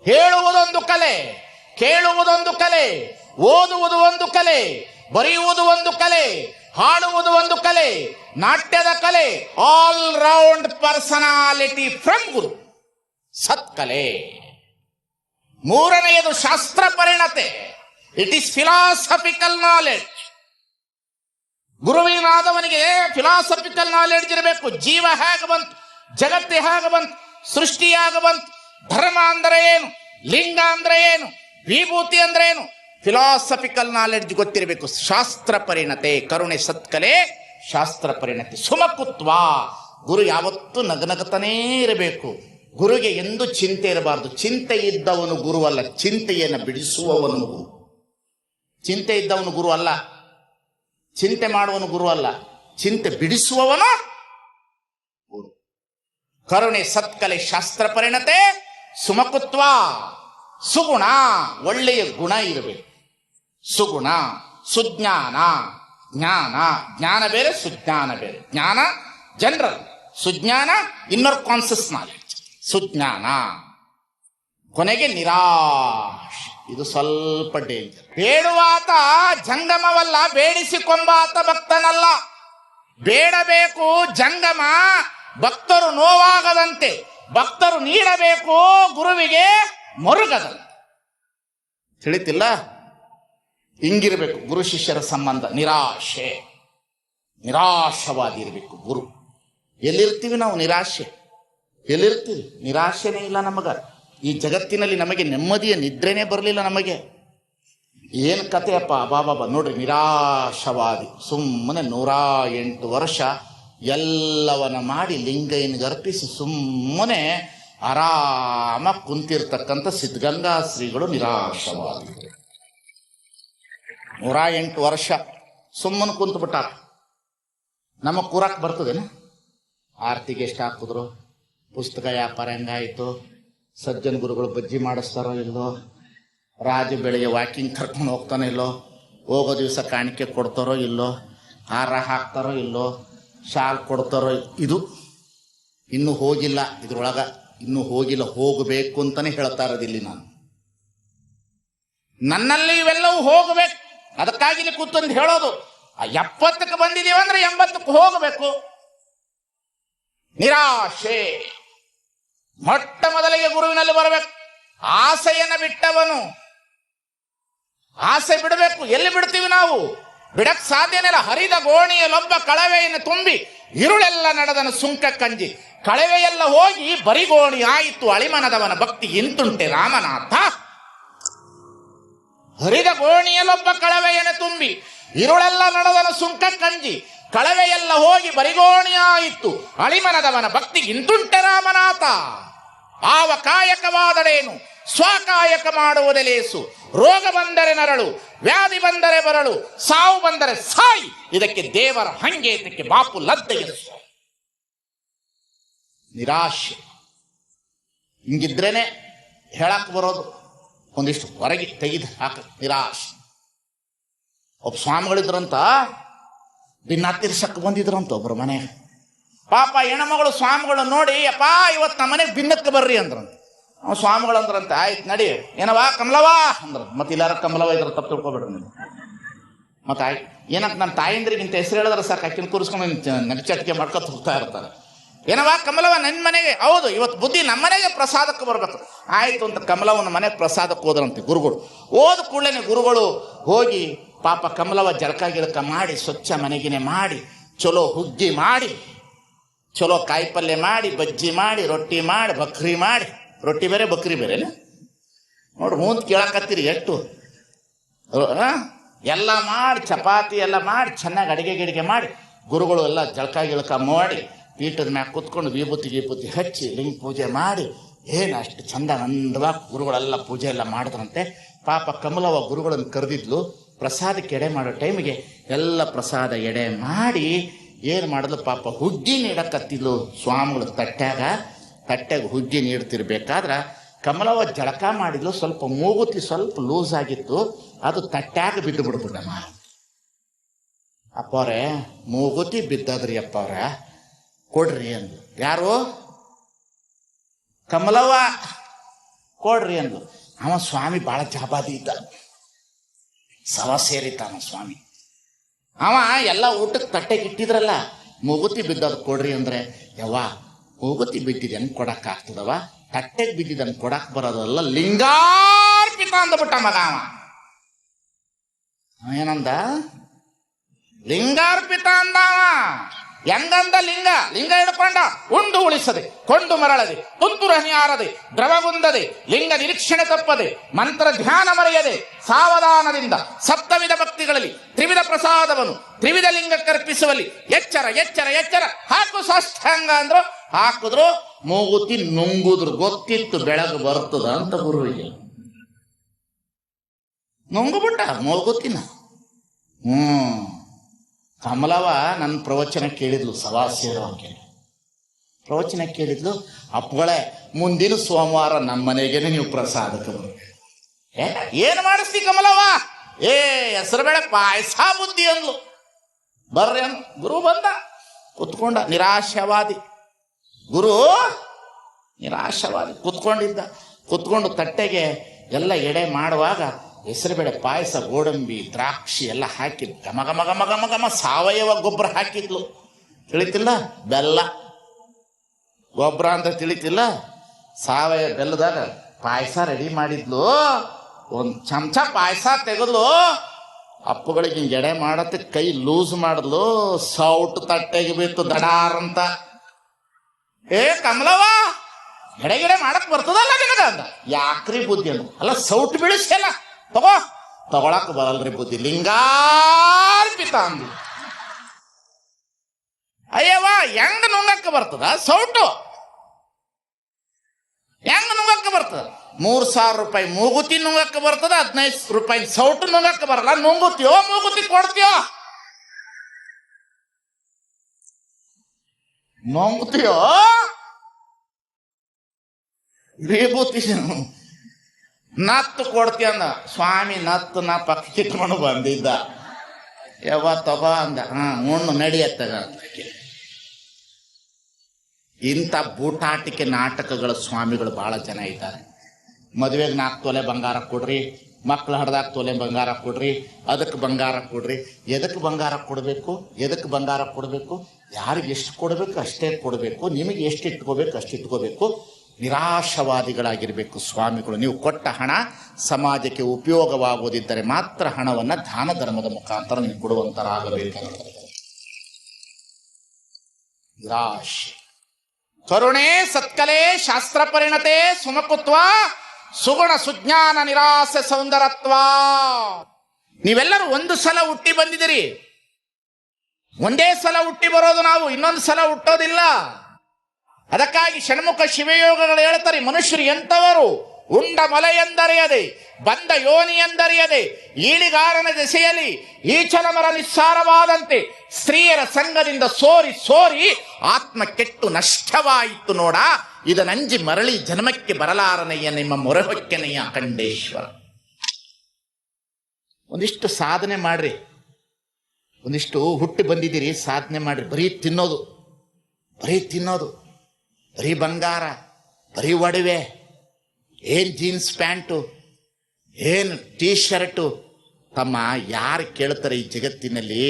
ಹೇಳುವುದೊಂದು ಕಲೆ, ಕೇಳುವುದೊಂದು ಕಲೆ ಓದುವುದು ಒಂದು ಕಲೆ, ಬರೆಯುವುದು ಒಂದು ಕಲೆ, ಹಾಡುವುದು ಒಂದು ಕಲೆ, ನಾಟ್ಯದ ಕಲೆ ಆಲ್ ರೌಂಡ್ ಪರ್ಸನಾಲಿಟಿ ಫ್ರಮ್ ಗುರು ಸತ್ಕಲೆ. ಮೂರನೆಯದು ಶಾಸ್ತ್ರ ಪರಿಣತೆ. ಇಟ್ ಈಸ್ ಫಿಲಾಸಫಿಕಲ್ ನಾಲೆಡ್ಜ್ ಗುರುವಿನಾದವನಿಗೆ ಫಿಲಾಸಫಿಕಲ್ ನಾಲೆಡ್ಜ್ ಇರಬೇಕು. ಜೀವ ಹೇಗೆ ಬಂತು, ಜಗತ್ತು ಹೇಗೆ ಬಂತು ಸೃಷ್ಟಿಯಾಗ ಬಂತು, ಧರ್ಮ ಅಂದ್ರೆ ಏನು, ಲಿಂಗ ಅಂದ್ರೆ ಏನು, ವಿಭೂತಿ ಅಂದ್ರೆ ಏನು ಫಿಲಾಸಫಿಕಲ್ ನಾಲೆಡ್ಜ್ ಗೊತ್ತಿರಬೇಕು. ಶಾಸ್ತ್ರ ಪರಿಣತೆ, ಕರುಣೆ ಸತ್ಕಲೆ, ಶಾಸ್ತ್ರ ಪರಿಣತಿ. ಸುಮಕುತ್ವ. ಗುರು ಯಾವತ್ತೂ ನಗನಗತನೇ ಇರಬೇಕು. ಗುರುಗೆ ಎಂದು ಚಿಂತೆ ಇರಬಾರದು. ಚಿಂತೆ ಇದ್ದವನು ಗುರು ಅಲ್ಲ. ಚಿಂತೆಯನ್ನು ಬಿಡಿಸುವವನು ಗುರು. ಚಿಂತೆ ಇದ್ದವನು ಗುರು ಅಲ್ಲ. ಚಿಂತೆ ಮಾಡುವನು ಗುರು ಅಲ್ಲ. ಚಿಂತೆ ಬಿಡಿಸುವವನು ಗುರು. ಕರುಣೆ ಸತ್ಕಲೆ, ಶಾಸ್ತ್ರ ಪರಿಣತೆ, ಸುಮಕುತ್ವ. ಸುಗುಣ, ಒಳ್ಳೆಯ ಗುಣ ಇರಬೇಕು. ಸುಗುಣ, ಸುಜ್ಞಾನ, ಜ್ಞಾನ. ಜ್ಞಾನ ಬೇರೆ, ಸುಜ್ಞಾನ ಬೇರೆ. ಜ್ಞಾನ ಜನರಲ್ ಸುಜ್ಞಾನ ಇನ್ನರ್ ಕಾನ್ಸಿಯಸ್ ನಾಲೆಡ್ಜ್ ಸುಜ್ಞಾನ. ಕೊನೆಗೆ ನಿರಾಶ್. ಇದು ಸ್ವಲ್ಪ ಡೇಂಜರ್ ಬೇಡುವಾತ ಜಂಗಮವಲ್ಲ, ಬೇಡಿಸಿಕೊಂಬಾತ ಭಕ್ತನಲ್ಲ. ಬೇಡಬೇಕು ಜಂಗಮ, ಭಕ್ತರು ನೋವಾಗದಂತೆ. ಭಕ್ತರು ನೀಡಬೇಕು ಗುರುವಿಗೆ ಮರುಗದಂತೆ. ತಿಳಿತಿಲ್ಲ? ಹಿಂಗಿರ್ಬೇಕು. ಗುರು ಶಿಷ್ಯರ ಸಂಬಂಧ. ನಿರಾಶೆ. ನಿರಾಶವಾದಿ ಇರಬೇಕು ಗುರು. ಎಲ್ಲಿರ್ತೀವಿ ನಾವು? ನಿರಾಶೆ. ಎಲ್ಲಿರ್ತೀವಿ? ನಿರಾಶೆನೇ ಇಲ್ಲ ನಮಗ. ಈ ಜಗತ್ತಿನಲ್ಲಿ ನಮಗೆ ನೆಮ್ಮದಿಯ ನಿದ್ರೆನೇ ಬರಲಿಲ್ಲ ನಮಗೆ. ಏನು ಕಥೆಯಪ್ಪ? ಬಾಬಾ ನೋಡ್ರಿ, ನಿರಾಶವಾದಿ. ಸುಮ್ಮನೆ ನೂರ ಎಂಟು ವರ್ಷ ಎಲ್ಲವನ್ನ ಮಾಡಿ ಲಿಂಗಯ್ಯನಿಗೆ ಅರ್ಪಿಸಿ ಸುಮ್ಮನೆ ಆರಾಮ ಕುಂತಿರ್ತಕ್ಕಂಥ ಸಿದ್ಧಗಂಗಾ ಶ್ರೀಗಳು ನಿರಾಶವಾದಿ ನೂರ ಎಂಟು ವರ್ಷ ಸುಮ್ಮನೆ ಕುಂತ್ಬಿಟ್ಟ ನಮಗೆ ಕೂರಕ್ಕೆ ಬರ್ತದೇನು? ಆರ್ತಿಗೆ ಎಷ್ಟು ಹಾಕಿದ್ರು? ಪುಸ್ತಕ ವ್ಯಾಪಾರ ಹೆಂಗಾಯಿತು? ಸಜ್ಜನ ಗುರುಗಳು ಬಜ್ಜಿ ಮಾಡಿಸ್ತಾರೋ ಇಲ್ಲೋ? ರಾಜ ಬೆಳಿಗ್ಗೆ ವಾಕಿಂಗ್ ಕರ್ಕೊಂಡು ಹೋಗ್ತಾನೋ ಇಲ್ಲೋ? ಹೋಗೋ ದಿವಸ ಕಾಣಿಕೆ ಕೊಡ್ತಾರೋ ಇಲ್ಲೋ? ಹಾರ ಹಾಕ್ತಾರೋ ಇಲ್ಲೋ? ಶಾಲ್ ಕೊಡ್ತಾರೋ ಇದು? ಇನ್ನೂ ಹೋಗಿಲ್ಲ ಇದ್ರೊಳಗೆ. ಇನ್ನೂ ಹೋಗಿಲ್ಲ, ಹೋಗಬೇಕು ಅಂತಲೇ ಹೇಳ್ತಾ ಇರೋದಿಲ್ಲಿ ನಾನು. ನನ್ನಲ್ಲಿ ಇವೆಲ್ಲವೂ ಹೋಗಬೇಕು. ಅದಕ್ಕಾಗಿ ಇಲ್ಲಿ ಕೂತಂದು ಹೇಳೋದು, ಆ ಎಪ್ಪತ್ತಕ್ಕೆ ಬಂದಿದೀವಿ ಅಂದ್ರೆ ಎಂಬತ್ತಕ್ಕೆ ಹೋಗಬೇಕು. ನಿರಾಶೆ. ಮೊಟ್ಟ ಮೊದಲಿಗೆ ಗುರುವಿನಲ್ಲಿ ಬರಬೇಕು. ಆಸೆಯನ್ನು ಬಿಟ್ಟವನು. ಆಸೆ ಬಿಡಬೇಕು. ಎಲ್ಲಿ ಬಿಡ್ತೀವಿ ನಾವು? ಬಿಡಕ್ ಸಾಧ್ಯನೇ ಇಲ್ಲ. ಹರಿದ ಗೋಣಿಯಲ್ಲೊಬ್ಬ ಕಳವೆಯನ್ನು ತುಂಬಿ ಇರುಳೆಲ್ಲ ನಡೆದನು ಸುಂಕ ಕಂಜಿ. ಕಳವೆಯೆಲ್ಲ ಹೋಗಿ ಬರಿಗೋಣಿ ಆಯಿತು ಅಳಿಮನದವನ ಭಕ್ತಿ ಇಂತುಂಟೆ ರಾಮನಾಥ. ಹರಿದ ಗೋಣಿಯಲ್ಲೊಬ್ಬ ಕಳವೆಯನ್ನು ತುಂಬಿ, ಇರುಳೆಲ್ಲ ನಡೆದನು ಸುಂಕ ಕಂಜಿ, ಕಳವೆಯೆಲ್ಲ ಹೋಗಿ ಬರಿಗೋಣಿಯಾಯಿತು ಅಳಿಮನದವನ ಭಕ್ತಿ ಇಂತುಂಟೆ ರಾಮನಾಥ. ಆವ ಕಾಯಕವಾದಡೇನು ಸ್ವಕಾಯಕ ಮಾಡುವುದೇ ಲೇಸು. ರೋಗ ಬಂದರೆ ನರಳು, ವ್ಯಾಧಿ ಬಂದರೆ ಬರಳು, ಸಾವು ಬಂದರೆ ಸಾಯಿ. ಇದಕ್ಕೆ ದೇವರ ಹಂಗೆ, ಇದಕ್ಕೆ ಬಾಪು ಲದ್ದೆ ನಿರಾಶೆ. ಹಿಂಗಿದ್ರೇನೆ ಹೇಳಕ್ ಬರೋದು. ಒಂದಿಷ್ಟು ಹೊರಗೆ ತೆಗೆದು ಹಾಕ. ನಿರಾಶೆ. ಒಬ್ಬ ಸ್ವಾಮಿಗಳಿದ್ರಂತ ಭಿನ್ನ ತೀರ್ಸಕ್ಕೆ ಬಂದಿದ್ರಂತ ಒಬ್ಬರು ಮನೆ. ಪಾಪ ಹೆಣ್ಮಗಳು ಸ್ವಾಮಿಗಳು ನೋಡಿ ಅಪ್ಪ ಇವತ್ತು ನಮ್ಮ ಮನೆಗೆ ಭಿನ್ನಕ್ಕೆ ಬರ್ರಿ ಅಂದ್ರಂತ. ಅವ್ನು ಸ್ವಾಮಿಗಳು ಅಂದ್ರಂತ, ಆಯ್ತು, ನಡಿ. ಏನವಾ ಕಮಲವಾ ಅಂದ್ರೆ ಮತ್ತೆ ಇಲ್ಲಾರ ಕಮಲವ ಇದ್ರ ತಪ್ಪು ತಿಳ್ಕೊಬೇಡ್ರಿ ನೀವು. ಮತ್ತೆ ಆಯ್ತು ಏನಂತ ನನ್ನ ತಾಯಿಂದ್ರಿಗಿಂತ ಹೆಸರು ಹೇಳಿದ್ರೆ ಸಾಕು, ಆಕಿನ ಕೂರಿಸ್ಕೊಂಡು ನೆನಚಟ್ಕೆ ಮಾಡ್ಕೊತ ಹೋಗ್ತಾ ಇರ್ತಾರೆ. ಏನವ? ಕಮಲವ ನನ್ನ ಮನೆಗೆ? ಹೌದು, ಇವತ್ತು ಬುದ್ಧಿ ನಮ್ಮ ಮನೆಗೆ ಪ್ರಸಾದಕ್ಕೆ ಬರಬೇಕು. ಆಯಿತು ಅಂತ ಕಮಲವನ ಮನೆಗೆ ಪ್ರಸಾದಕ್ಕೆ ಹೋದ್ರಂತೆ ಗುರುಗಳು. ಹೋದ ಕೂಡಲೇ ಗುರುಗಳು ಹೋಗಿ ಪಾಪ ಕಮಲವ ಜಳಕ ಗಿಳಕ ಮಾಡಿ, ಸ್ವಚ್ಛ ಮನೆಗಿನೇ ಮಾಡಿ, ಚಲೋ ಹುಗ್ಗಿ ಮಾಡಿ, ಚಲೋ ಕಾಯಿಪಲ್ಯ ಮಾಡಿ, ಬಜ್ಜಿ ಮಾಡಿ, ರೊಟ್ಟಿ ಮಾಡಿ, ಬಕ್ರಿ ಮಾಡಿ. ರೊಟ್ಟಿ ಬೇರೆ, ಬಕ್ರಿ ಬೇರೆ ನೋಡ್ರಿ ಮುಂದೆ ಕೇಳಕತ್ತೀರಿ ಎಷ್ಟು? ಎಲ್ಲ ಮಾಡಿ, ಚಪಾತಿ ಎಲ್ಲ ಮಾಡಿ, ಚೆನ್ನಾಗಿ ಅಡಿಗೆ ಗಿಡಿಗೆ ಮಾಡಿ, ಗುರುಗಳು ಎಲ್ಲ ಜಳಕ ಗಿಳಕ ಮಾಡಿ ಪೀಠದ ಮ್ಯಾಗ ಕೂತ್ಕೊಂಡು ವಿಭೂತಿ ವಿಭೂತಿ ಹಚ್ಚಿ ಲಿಂಗ ಪೂಜೆ ಮಾಡಿ, ಏನು ಅಷ್ಟು ಚಂದ ನಂದವಾಗಿ ಗುರುಗಳೆಲ್ಲ ಪೂಜೆ ಎಲ್ಲ ಮಾಡಿದ್ರಂತೆ ಪಾಪ ಕಮಲವ ಗುರುಗಳನ್ನು ಕರೆದಿದ್ಲು, ಪ್ರಸಾದಕ್ಕೆ ಎಡೆ ಮಾಡೋ ಟೈಮಿಗೆ ಎಲ್ಲ ಪ್ರಸಾದ ಎಡೆ ಮಾಡಿ, ಏನು ಮಾಡಿದ್ಲು ಪಾಪ ಹುಗ್ಗಿ ನೀಡಕತ್ತಿದ್ಲು ಸ್ವಾಮಿಗಳು ತಟ್ಟ್ಯಾಗ ತಟ್ಟೆಗೆ ಹುಗ್ಗಿ ನೀಡ್ತಿರ್ಬೇಕಾದ್ರೆ ಕಮಲವ ಜಳಕ ಮಾಡಿದ್ಲು, ಸ್ವಲ್ಪ ಮೂಗುತಿ ಸ್ವಲ್ಪ ಲೂಸ್ ಆಗಿತ್ತು, ಅದು ತಟ್ಟ್ಯಾಗ ಬಿದ್ದು ಬಿಡ್ಬಿಟ್ಟಮ್ಮ ಅಪ್ಪವ್ರೆ ಮೂಗುತಿ ಬಿದ್ದದ್ರಿ ಅಪ್ಪವ್ರ ಕೊಡ್ರಿ ಅಂದ್ಲು ಯಾರು? ಕಮಲವ್ವ. ಕೊಡ್ರಿ ಅಂದ್ಲು ಅವ ಸ್ವಾಮಿ ಭಾಳ ಜಾಬಾದಿ ಇದ್ದ ಸವ ಸೇರಿತಾನ ಸ್ವಾಮಿ. ಅವ ಎಲ್ಲ ಊಟಕ್ಕೆ ತಟ್ಟೆಗೆ ಇಟ್ಟಿದ್ರಲ್ಲ ಮೂಗುತಿ ಬಿದ್ದದ್ ಕೊಡ್ರಿ ಅಂದ್ರೆ, ಯವ್ವ, ಮೂಗುತಿ ಬಿದ್ದಿದೆ ಹೆಂಗೆ ಕೊಡಕ್ಕೆ ಆಗ್ತದವ ತಟ್ಟೆಗೆ ಬಿದ್ದಿದ್ದನ್ ಕೊಡಕ್ಕೆ ಬರೋದಲ್ಲ ಲಿಂಗಾರ್ಪಿತ ಅಂದ್ಬಿಟ್ಟ ಮಗ ಅವ. ಏನಂದ? ಲಿಂಗಾರ್ಪಿತ ಅಂದವ ಹೆಂಗಂದ ಲಿಂಗ? ಲಿಂಗ ಹಿಡ್ಕೊಂಡ ಉಂಡು ಉಳಿಸದೆ, ಕೊಂಡು ಮರಳದೆ, ತುಂತುರು ಹನಿಯಾರದೆ ದ್ರವಗುಂದದೆ ಲಿಂಗ ನಿರೀಕ್ಷಣೆ ತಪ್ಪದೆ, ಮಂತ್ರ ಧ್ಯಾನ ಮರೆಯದೆ, ಸಾವಧಾನದಿಂದ ಸಪ್ತವಿಧ ಭಕ್ತಿಗಳಲ್ಲಿ ತ್ರಿವಿಧ ಪ್ರಸಾದವನ್ನು, ತ್ರಿವಿಧ ಲಿಂಗ ಕರ್ಪಿಸುವಲ್ಲಿ ಎಚ್ಚರ ಎಚ್ಚರ ಎಚ್ಚರ, ಹಾಕು ಸಾಷ್ಟಾಂಗ ಅಂದ್ರು, ಹಾಕಿದ್ರು ಮೂಗುತಿ ನುಂಗುದ್ರು ಗೊತ್ತಿತ್ತು ಬೆಳಗು ಬರ್ತದ ಅಂತ ಗುರುವಿಗೆ. ನುಂಗುಬಿಟ್ಟ ಮೂಗುತಿನ ಹ್ಮ್. ಕಮಲವ ನನ್ನ ಪ್ರವಚನ ಕೇಳಿದ್ಲು ಸವಾ ಸೇರೋಕೆ ಪ್ರವಚನ ಕೇಳಿದ್ಲು, ಅಪ್ಪಗಳೇ, ಮುಂದಿನ ಸೋಮವಾರ ನಮ್ಮ ಮನೆಗೆ ನೀವು ಪ್ರಸಾದಕ್ಕೆ ಏನು ಮಾಡಿಸ್ತಿ ಕಮಲವ್ವ ಏ, ಹೆಸರು ಬೇಡ, ಪಾಯಸ ಬುದ್ಧಿ ಅಂದ್ಲು. ಬರ್ರಿ ಅಂದ್ ಗುರು ಬಂದ. ಕುತ್ಕೊಂಡ, ನಿರಾಶವಾದಿ. ಗುರು, ನಿರಾಶವಾದಿ. ಕುತ್ಕೊಂಡಿದ್ದ. ಕುತ್ಕೊಂಡು ತಟ್ಟೆಗೆ ಎಲ್ಲ ಎಡೆ ಮಾಡುವಾಗ ಹೆಸರುಬೇಳೆ, ಪಾಯಸ, ಗೋಡಂಬಿ, ದ್ರಾಕ್ಷಿ ಎಲ್ಲ ಹಾಕಿ ಘಮ ಘಮ ಘಮ ಘಮ ಘಮ ಸಾವಯವ ಗೊಬ್ಬರ ಹಾಕಿದ್ಲು. ತಿಳಿತಿಲ್ಲ? ಬೆಲ್ಲ. ಗೊಬ್ಬರ ಅಂತ ತಿಳಿತಿಲ್ಲ? ಸಾವಯವ ಬೆಲ್ಲದಾಗ ಪಾಯಸ ರೆಡಿ ಮಾಡಿದ್ಲು. ಒಂದು ಚಮಚ ಪಾಯಸ ತೆಗೆದ್ಲು. ಅಪ್ಪುಗಳಿಗೆ ಎಡೆ ಮಾಡತ್ತೆ, ಕೈ ಲೂಸ್ ಮಾಡಿದ್ಲು. ಸೌಟ್ ತಟ್ಟೆಗೆ ಬಿತ್ತು ದಡಾರ್ ಅಂತ. ಏ ಕಮಲವ ಎಡೆ ಗಿಡೆ ಮಾಡಕ್ ಬರ್ತದಲ್ಲ ನಿನಗ? ಅಂದ ಯಾಕ್ರಿ ಬುದ್ಧಿ ಅಲ್ಲ, ಸೌಟ್ ಬೀಳಿಸಲ್ಲ ತಗೋ. ತಗೊಳಕ್ ಬರಲ್ರಿ ಬುದ್ಧಿ. ಲಿಂಗಾರ್ಪಿತ ಅಂದ್ಲು ಅಯ್ಯವ್ವ, ಹೆಂಗ್ ನುಂಗಕ್ಕೆ ಬರ್ತದ? ಸೌಟು. ಹೆಂಗ್ ನುಂಗಕ್ಕೆ ಬರ್ತದ? ಮೂರ್ ಸಾವಿರ ರೂಪಾಯಿ ಮೂಗುತಿ ನುಂಗಕ್ಕೆ ಬರ್ತದ, ಹದಿನೈದು ರೂಪಾಯಿ ಸೌಟು ನುಂಗಕ್ಕೆ ಬರಲ್ಲ. ನುಂಗುತ್ತೀಯೋ ಮೂಗುತಿ ಕೊಡ್ತೀಯೋ? ನುಂಗ್ತೀಯೋ? ವಿಭೂತಿ ನತ್ತು ಕೊಡ್ತೀಯ ಅಂದ. ಸ್ವಾಮಿ, ನತ್ತು ನಾ ಪಕ್ಕ ಇಟ್ಕೊಂಡು ಬಂದಿದ್ದ. ಯಾವ ತಗೋ ಅಂದ. ಹಾ, ಉಣ್ಣು ನಡೆಯತ್ತಗ ಇಂಥ ಬೂಟಾಟಿಕೆ ನಾಟಕಗಳ ಸ್ವಾಮಿಗಳು ಬಹಳ ಜನ ಇದ್ದಾರೆ. ಮದುವೆಗೆ ನಾಲ್ಕು ತೊಲೆ ಬಂಗಾರ ಕೊಡ್ರಿ, ಮಕ್ಳು ಹಡ್ದಾಗ ತೊಲೆ ಬಂಗಾರ ಕೊಡ್ರಿ, ಅದಕ್ಕೆ ಬಂಗಾರ ಕೊಡ್ರಿ ಎದಕ್ಕೆ ಬಂಗಾರ ಕೊಡಬೇಕು ಎದಕ್ಕೆ ಬಂಗಾರ ಕೊಡಬೇಕು, ಯಾರಿಗೆ ಎಷ್ಟು ಕೊಡಬೇಕು ಅಷ್ಟೇ ಕೊಡಬೇಕು, ನಿಮಗೆ ಎಷ್ಟು ಇಟ್ಕೋಬೇಕು ಅಷ್ಟು ಇಟ್ಕೋಬೇಕು. ನಿರಾಶವಾದಿಗಳಾಗಿರಬೇಕು ಸ್ವಾಮಿಗಳು. ನೀವು ಕೊಟ್ಟ ಹಣ ಸಮಾಜಕ್ಕೆ ಉಪಯೋಗವಾಗುವುದಿದ್ದರೆ ಮಾತ್ರ ಹಣವನ್ನು ದಾನ ಧರ್ಮದ ಮುಖಾಂತರ ನೀವು ಕೊಡುವಂತರಾಗಬೇಕಂತ. ನಿರಾಶೆ. ಕರುಣೆ, ಸತ್ಕಲೆ, ಶಾಸ್ತ್ರ ಪರಿಣತೆ, ಸುಮಕುತ್ವ, ಸುಗುಣ ಸುಜ್ಞಾನ ನಿರಾಸೆ ಸೌಂದರತ್ವ. ನೀವೆಲ್ಲರೂ ಒಂದು ಸಲ ಹುಟ್ಟಿ ಬಂದಿದ್ದೀರಿ. ಒಂದೇ ಸಲ ಹುಟ್ಟಿ ಬರೋದು ನಾವು, ಇನ್ನೊಂದು ಸಲ ಹುಟ್ಟೋದಿಲ್ಲ. ಅದಕ್ಕಾಗಿ ಷಣ್ಮುಖ ಶಿವಯೋಗಗಳು ಹೇಳ್ತಾರೆ, ಮನುಷ್ಯರು ಎಂಥವರು? ಉಂಡ ಮಲೆ ಎಂದರಿಯದೆ, ಬಂದ ಯೋನಿ ಎಂದರಿಯದೆ, ಈಳಿಗಾರನ ದೆಸೆಯಲ್ಲಿ ಈಚಲ ಮರ ನಿಸ್ಸಾರವಾದಂತೆ ಸ್ತ್ರೀಯರ ಸಂಘದಿಂದ ಸೋರಿ ಸೋರಿ ಆತ್ಮ ಕೆಟ್ಟು ನಷ್ಟವಾಯಿತು ನೋಡ. ಇದನಂಜಿ ಮರಳಿ ಜನ್ಮಕ್ಕೆ ಬರಲಾರನೆಯ ನಿಮ್ಮ ಮೊರಹೊಕ್ಕೆನೆಯ ಅಖಂಡೇಶ್ವರ ಒಂದಿಷ್ಟು ಸಾಧನೆ ಮಾಡ್ರಿ. ಒಂದಿಷ್ಟು ಹುಟ್ಟಿ ಬಂದಿದ್ದೀರಿ, ಸಾಧನೆ ಮಾಡ್ರಿ. ಬರೀ ತಿನ್ನೋದು. ಬರೀ ತಿನ್ನೋದು. ಬರೀ ಬಂಗಾರ, ಬರೀ ಒಡವೆ, ಏನು ಜೀನ್ಸ್ ಪ್ಯಾಂಟು, ಏನು ಟೀ ಶರ್ಟು ತಮ್ಮ ಯಾರು ಕೇಳ್ತಾರೆ ಈ ಜಗತ್ತಿನಲ್ಲಿ?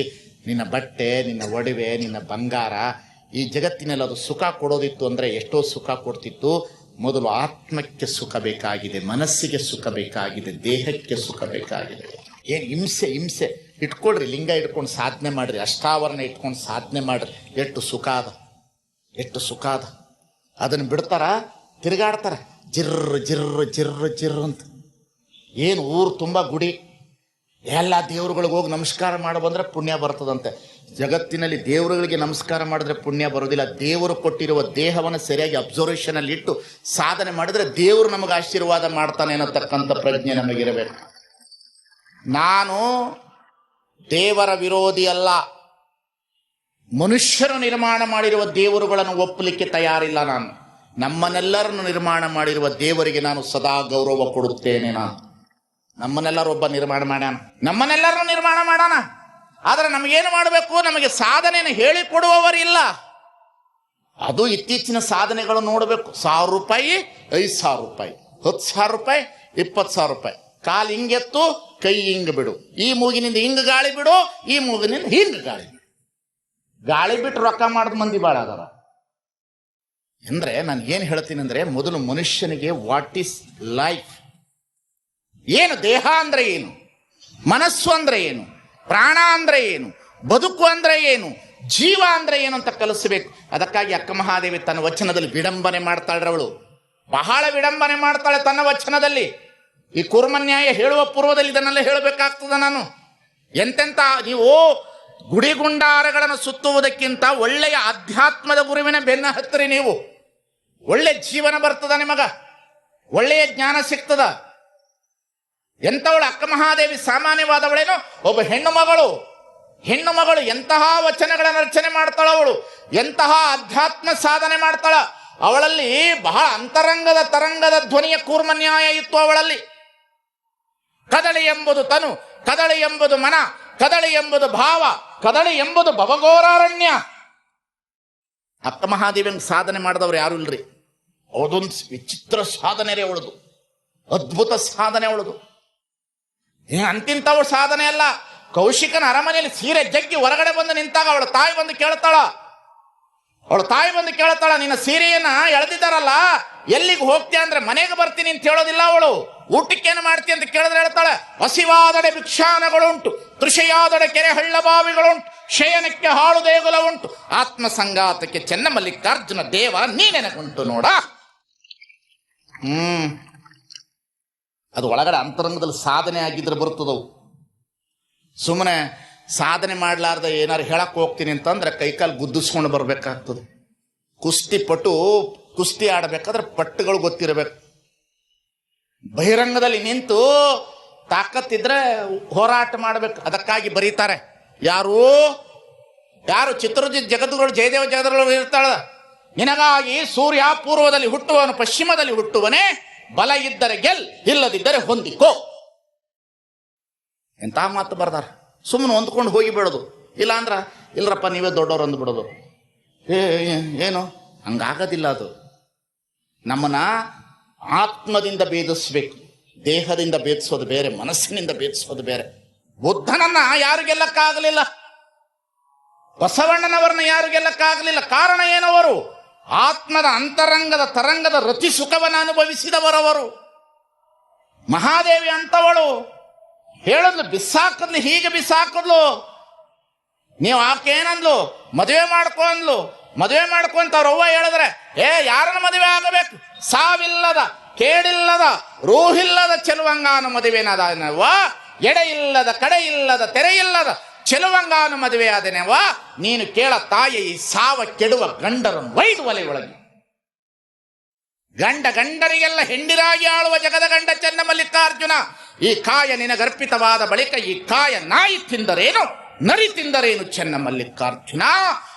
ನಿನ್ನ ಬಟ್ಟೆ, ನಿನ್ನ ಒಡವೆ, ನಿನ್ನ ಬಂಗಾರ, ಈ ಜಗತ್ತಿನಲ್ಲಿ ಅದು ಸುಖ ಕೊಡೋದಿತ್ತು ಅಂದರೆ ಎಷ್ಟೋ ಸುಖ ಕೊಡ್ತಿತ್ತು. ಮೊದಲು ಆತ್ಮಕ್ಕೆ ಸುಖ ಬೇಕಾಗಿದೆ, ಮನಸ್ಸಿಗೆ ಸುಖ ಬೇಕಾಗಿದೆ, ದೇಹಕ್ಕೆ ಸುಖ ಬೇಕಾಗಿದೆ. ಏನು ಹಿಂಸೆ ಹಿಂಸೆ. ಇಟ್ಕೊಳ್ರಿ, ಲಿಂಗ ಇಟ್ಕೊಂಡು ಸಾಧನೆ ಮಾಡ್ರಿ, ಅಷ್ಟಾವರಣ ಇಟ್ಕೊಂಡು ಸಾಧನೆ ಮಾಡ್ರಿ. ಎಷ್ಟು ಸುಖ ಅದ, ಎಷ್ಟು ಸುಖ ಅದ. ಅದನ್ನು ಬಿಡ್ತಾರ, ತಿರುಗಾಡ್ತಾರೆ. ಜಿರ್ರ ಜಿರ್ರ ಜಿರ್ರ ಜಿರ್ರ ಅಂತ. ಏನು ಊರು ತುಂಬ ಗುಡಿ. ಎಲ್ಲ ದೇವ್ರುಗಳಿಗೆ ಹೋಗಿ ನಮಸ್ಕಾರ ಮಾಡಿ ಬಂದ್ರೆ ಪುಣ್ಯ ಬರ್ತದಂತೆ. ಜಗತ್ತಿನಲ್ಲಿ ದೇವರುಗಳಿಗೆ ನಮಸ್ಕಾರ ಮಾಡಿದ್ರೆ ಪುಣ್ಯ ಬರೋದಿಲ್ಲ ದೇವರು ಕೊಟ್ಟಿರುವ ದೇಹವನ್ನು ಸರಿಯಾಗಿ ಅಬ್ಸರ್ವೇಷನ್ ಅಲ್ಲಿ ಇಟ್ಟು ಸಾಧನೆ ಮಾಡಿದ್ರೆ ದೇವರು ನಮಗೆ ಆಶೀರ್ವಾದ ಮಾಡ್ತಾನೆ ಅನ್ನತಕ್ಕಂಥ ಪ್ರಜ್ಞೆ ನಮಗಿರಬೇಕು. ನಾನು ದೇವರ ವಿರೋಧಿ ಅಲ್ಲ. ಮನುಷ್ಯರು ನಿರ್ಮಾಣ ಮಾಡಿರುವ ದೇವರುಗಳನ್ನು ಒಪ್ಪಲಿಕ್ಕೆ ತಯಾರಿಲ್ಲ ನಾನು. ನಮ್ಮನ್ನೆಲ್ಲರನ್ನು ನಿರ್ಮಾಣ ಮಾಡಿರುವ ದೇವರಿಗೆ ನಾನು ಸದಾ ಗೌರವ ಕೊಡುತ್ತೇನೆ ನಾನು. ನಮ್ಮನ್ನೆಲ್ಲರೂ ಒಬ್ಬ ನಿರ್ಮಾಣ ಮಾಡ್ಯಾನ. ನಮ್ಮನ್ನೆಲ್ಲರನ್ನು ನಿರ್ಮಾಣ ಮಾಡೋಣ ಆದರೆ ನಮಗೇನು ಮಾಡಬೇಕು? ನಮಗೆ ಸಾಧನೆಯನ್ನು ಹೇಳಿಕೊಡುವವರಿಲ್ಲ. ಅದು ಇತ್ತೀಚಿನ ಸಾಧನೆಗಳು ನೋಡಬೇಕು. ಸಾವಿರ ರೂಪಾಯಿ, ಐದು ಸಾವಿರ ರೂಪಾಯಿ, ಹತ್ತು ಸಾವಿರ ರೂಪಾಯಿ, ಇಪ್ಪತ್ತು ಸಾವಿರ ರೂಪಾಯಿ. ಕಾಲು ಹಿಂಗೆತ್ತು ಕೈ ಹಿಂಗೆ ಬಿಡು. ಈ ಮೂಗಿನಿಂದ ಹಿಂಗೆ ಗಾಳಿ ಬಿಡು, ಈ ಮೂಗಿನಿಂದ ಹಿಂಗೆ ಗಾಳಿ ಗಾಳಿ ಬಿಟ್ಟು ರೊಕ್ಕ ಮಾಡಿದ ಮಂದಿ ಭಾಳ ಅದಾರ. ಅಂದ್ರೆ ನಾನು ಏನು ಹೇಳ್ತೀನಿ ಅಂದ್ರೆ ಮೊದಲು ಮನುಷ್ಯನಿಗೆ ವಾಟ್ ಈಸ್ ಲೈಫ್ ಏನು ದೇಹ ಅಂದ್ರೆ ಏನು? ಮನಸ್ಸು ಅಂದ್ರೆ ಏನು? ಪ್ರಾಣ ಅಂದ್ರೆ ಏನು? ಬದುಕು ಅಂದ್ರೆ ಏನು? ಜೀವ ಅಂದ್ರೆ ಏನು ಅಂತ ಕಲಿಸಬೇಕು. ಅದಕ್ಕಾಗಿ ಅಕ್ಕ ಮಹಾದೇವಿ ತನ್ನ ವಚನದಲ್ಲಿ ವಿಡಂಬನೆ ಮಾಡ್ತಾಳೆ ಅವಳು. ಬಹಳ ವಿಡಂಬನೆ ಮಾಡ್ತಾಳೆ ತನ್ನ ವಚನದಲ್ಲಿ. ಈ ಕುರ್ಮನ್ಯಾಯ ಹೇಳುವ ಪೂರ್ವದಲ್ಲಿ ಇದನ್ನೆಲ್ಲ ಹೇಳಬೇಕಾಗ್ತದ ನಾನು. ಎಂತೆಂತ ನೀವು ಗುಡಿಗುಂಡಾರಗಳನ್ನು ಸುತ್ತುವುದಕ್ಕಿಂತ ಒಳ್ಳೆಯ ಅಧ್ಯಾತ್ಮದ ಗುರುವಿನ ಬೆನ್ನ ಹತ್ತಿರಿ ನೀವು. ಒಳ್ಳೆ ಜೀವನ ಬರ್ತದ ನಿಮಗ. ಒಳ್ಳೆಯ ಜ್ಞಾನ ಸಿಗ್ತದ. ಎಂಥವಳು ಅಕ್ಕ ಮಹಾದೇವಿ ಸಾಮಾನ್ಯವಾದವಳೇನು? ಒಬ್ಬ ಹೆಣ್ಣು ಮಗಳು. ಹೆಣ್ಣು ಮಗಳು ಎಂತಹ ವಚನಗಳನ್ನು ರಚನೆ ಮಾಡ್ತಾಳ ಅವಳು. ಎಂತಹ ಅಧ್ಯಾತ್ಮ ಸಾಧನೆ ಮಾಡ್ತಾಳ. ಅವಳಲ್ಲಿ ಬಹಳ ಅಂತರಂಗದ ತರಂಗದ ಧ್ವನಿಯ ಕೂರ್ಮನ್ಯಾಯ ಇತ್ತು ಅವಳಲ್ಲಿ. ಕದಳಿ ಎಂಬುದು ತನು, ಕದಳಿ ಎಂಬುದು ಮನ ಕದಳಿ ಎಂಬುದು ಭಾವ, ಕದಳಿ ಎಂಬುದು ಭವಘೋರಾರಣ್ಯ. ಅಕ್ಕ ಮಹಾದೇವಿಯಂಗೆ ಸಾಧನೆ ಮಾಡಿದವರು ಯಾರು ಇಲ್ರಿ. ಅವದೊಂದು ವಿಚಿತ್ರ ಸಾಧನೆ ರೀ ಅವಳದು. ಅದ್ಭುತ ಸಾಧನೆ ಅವಳದು. ಏ ಅಂತಿಂತವಳು ಸಾಧನೆ ಅಲ್ಲ. ಕೌಶಿಕನ ಅರಮನೆಯಲ್ಲಿ ಸೀರೆ ಜಗ್ಗಿ ಹೊರಗಡೆ ಬಂದು ನಿಂತಾಗ ಅವಳ ತಾಯಿ ಬಂದು ಕೇಳ್ತಾಳ ಅವಳ ತಾಯಿ ಬಂದು ಕೇಳ್ತಾಳ, ನಿನ್ನ ಸೀರೆಯನ್ನ ಎಳೆದಿದ್ದಾರಲ್ಲ, ಎಲ್ಲಿಗೆ ಹೋಗ್ತೀಯ ಅಂದ್ರೆ ಮನೆಗೆ ಬರ್ತೀನಿ ಅಂತ ಹೇಳೋದಿಲ್ಲ ಅವಳು. ಊಟಕ್ಕೇನು ಮಾಡ್ತೀಯ ಅಂತ ಕೇಳಿದ್ರೆ ಹೇಳ್ತಾಳೆ ಹಸಿವಾದಡೆ ಭಿಕ್ಷಾನಗಳುಂಟು ತೃಷೆಯಾದಡೆ ಕೆರೆ ಹಳ್ಳಬಾವಿಗಳುಂಟು ಶಯನಕ್ಕೆ ಹಾಳು ದೇಗುಲ ಉಂಟು ಆತ್ಮ ಸಂಗಾತಕ್ಕೆ ಚೆನ್ನಮಲ್ಲಿಕಾರ್ಜುನ ದೇವ ನೀನೆನಗುಂಟು ನೋಡ. ಹ್ಮ್. ಅದು ಒಳಗಡೆ ಅಂತರಂಗದಲ್ಲಿ ಸಾಧನೆ ಆಗಿದ್ರೆ ಬರ್ತದವು ಸುಮ್ಮನೆ ಸಾಧನೆ ಮಾಡಲಾರ್ದ ಏನಾರು ಹೇಳಕ್ ಹೋಗ್ತೀನಿ ಅಂತಂದ್ರೆ ಕೈಕಾಲು ಗುದ್ದಿಸ್ಕೊಂಡು ಬರಬೇಕಾಗ್ತದೆ. ಕುಸ್ತಿ ಪಟು ಕುಸ್ತಿ ಆಡಬೇಕಾದ್ರೆ ಪಟ್ಟುಗಳು ಗೊತ್ತಿರಬೇಕು. ಬಹಿರಂಗದಲ್ಲಿ ನಿಂತು ತಾಕತ್ತಿದ್ರೆ ಹೋರಾಟ ಮಾಡಬೇಕು. ಅದಕ್ಕಾಗಿ ಬರೀತಾರೆ. ಯಾರು? ಯಾರು ಚಿತ್ರಜಿತ್ ಜಗದ್ಗಳು ಜಯದೇವ ಜಗದ್ಗಳು ಇರ್ತಾಳ ನಿನಗಾಗಿ ಸೂರ್ಯ ಪೂರ್ವದಲ್ಲಿ ಹುಟ್ಟುವನು ಪಶ್ಚಿಮದಲ್ಲಿ ಹುಟ್ಟುವನೇ, ಬಲ ಇದ್ದರೆ ಗೆಲ್, ಇಲ್ಲದಿದ್ದರೆ ಹೊಂದಿಕೋ. ಎಂಥ ಮಾತು ಬರ್ದಾರ. ಸುಮ್ಮನೆ ಹೊಂದ್ಕೊಂಡು ಹೋಗಿಬಿಡೋದು ಇಲ್ಲಾಂದ್ರೆ ಇಲ್ಲರಪ್ಪ ನೀವೇ ದೊಡ್ಡವ್ರು ಅಂದ್ಬಿಡೋದು ಏ- ಏನು? ಹಂಗಾಗೋದಿಲ್ಲ ಅದು. ನಮ್ಮನ್ನ ಆತ್ಮದಿಂದ ಭೇದಿಸ್ಬೇಕು. ದೇಹದಿಂದ ಭೇದಿಸೋದು ಬೇರೆ, ಮನಸ್ಸಿನಿಂದ ಭೇದಿಸೋದು ಬೇರೆ. ಬುದ್ಧನನ್ನ ಯಾರು ಗೆಲ್ಲಕ್ಕಾಗಲಿಲ್ಲ? ಬಸವಣ್ಣನವರನ್ನ ಯಾರು ಗೆಲ್ಲಕ್ಕಾಗಲಿಲ್ಲ? ಕಾರಣ ಏನವರು? ಆತ್ಮದ ಅಂತರಂಗದ ತರಂಗದ ರತಿ ಸುಖವನ್ನು ಅನುಭವಿಸಿದವರವರು. ಮಹಾದೇವಿ ಅಂತವಳು ಹೇಳಿದ್ಲು, ಬಿಸಾಕದ್ಲು, ಹೀಗೆ ಬಿಸಾಕದ್ಲು. ನೀವು ಆಕೆ ಏನಂದ್ಲು? ಮದುವೆ ಮಾಡ್ಕೊ ಅಂದ್ಲು. ಮದುವೆ ಮಾಡ್ಕೊ ಅಂತ ಅವ್ವ ಹೇಳಿದ್ರೆ, ಏ, ಯಾರನ್ನ ಮದುವೆ ಆಗಬೇಕು? ಸಾವಿಲ್ಲದ, ಕೇಡಿಲ್ಲದ, ರೂಹಿಲ್ಲದ ಚೆಲುವಂಗಾನು ಮದುವೆನದನವ್ವ ಎಡೆ ಇಲ್ಲದ, ಕಡೆ ಇಲ್ಲದ, ತೆರೆ ಇಲ್ಲದ ಚೆಲುವಂಗಾನ ಮದುವೆ ಆದನೆವ್ವ ನೀನು ಕೇಳ ತಾಯಿ ಈ ಸಾವ ಕೆಡುವ ಗಂಡರನ್ನು ವೈದು ಒಲೆ ಗಂಡ ಗಂಡರಿಗೆಲ್ಲ ಹೆಂಡಿರಾಗಿ ಆಳುವ ಜಗದ ಗಂಡ ಚೆನ್ನ ಮಲ್ಲಿಕಾರ್ಜುನ ಈ ಕಾಯ ನಿನಗರ್ಪಿತವಾದ ಬಳಿಕ ಈ ಕಾಯ ನಾಯಿ ತಿಂದರೇನು? ನರಿ ತಿಂದರೇನು ಚೆನ್ನ ಮಲ್ಲಿಕಾರ್ಜುನ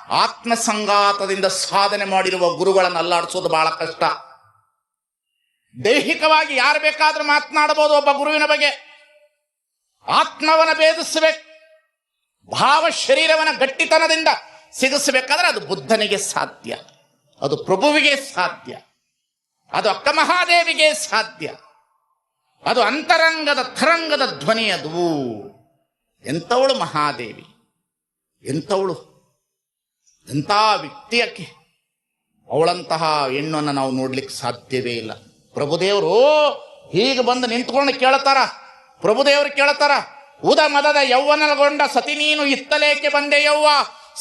ಆತ್ಮ ಸಂಗಾತದಿಂದ ಸಾಧನೆ ಮಾಡಿರುವ ಗುರುಗಳನ್ನು ಅಲ್ಲಾಡಿಸೋದು ಬಹಳ ಕಷ್ಟ. ದೈಹಿಕವಾಗಿ ಯಾರು ಬೇಕಾದ್ರೂ ಮಾತನಾಡಬಹುದು ಒಬ್ಬ ಗುರುವಿನ ಬಗ್ಗೆ. ಆತ್ಮವನ ಭೇದಿಸಬೇಕು ಭಾವ ಶರೀರವನ ಗಟ್ಟಿತನದಿಂದ ಸಿಗಿಸಬೇಕಾದ್ರೆ ಅದು ಬುದ್ಧನಿಗೆ ಸಾಧ್ಯ. ಅದು ಪ್ರಭುವಿಗೆ ಸಾಧ್ಯ. ಅದು ಅಕ್ಕ ಮಹಾದೇವಿಗೆ ಸಾಧ್ಯ. ಅದು ಅಂತರಂಗದ ತರಂಗದ ಧ್ವನಿ ಅದು ಎಂಥವಳು ಮಹಾದೇವಿ ಎಂಥವಳು ಎಂಥ ವ್ಯಕ್ತಿಯಕ್ಕೆ ಅವಳಂತಹ ಹೆಣ್ಣನ್ನು ನಾವು ನೋಡ್ಲಿಕ್ಕೆ ಸಾಧ್ಯವೇ ಇಲ್ಲ. ಪ್ರಭುದೇವರು ಹೀಗೆ ಬಂದು ನಿಂತ್ಕೊಂಡು ಕೇಳ್ತಾರ. ಪ್ರಭುದೇವರು ಕೇಳ್ತಾರ, ಉದ ಮದದ ಯೌವನಗೊಂಡ ಸತಿ ನೀನು ಇತ್ತಲೇಕೆ ಬಂದೆ ಯವ್ವ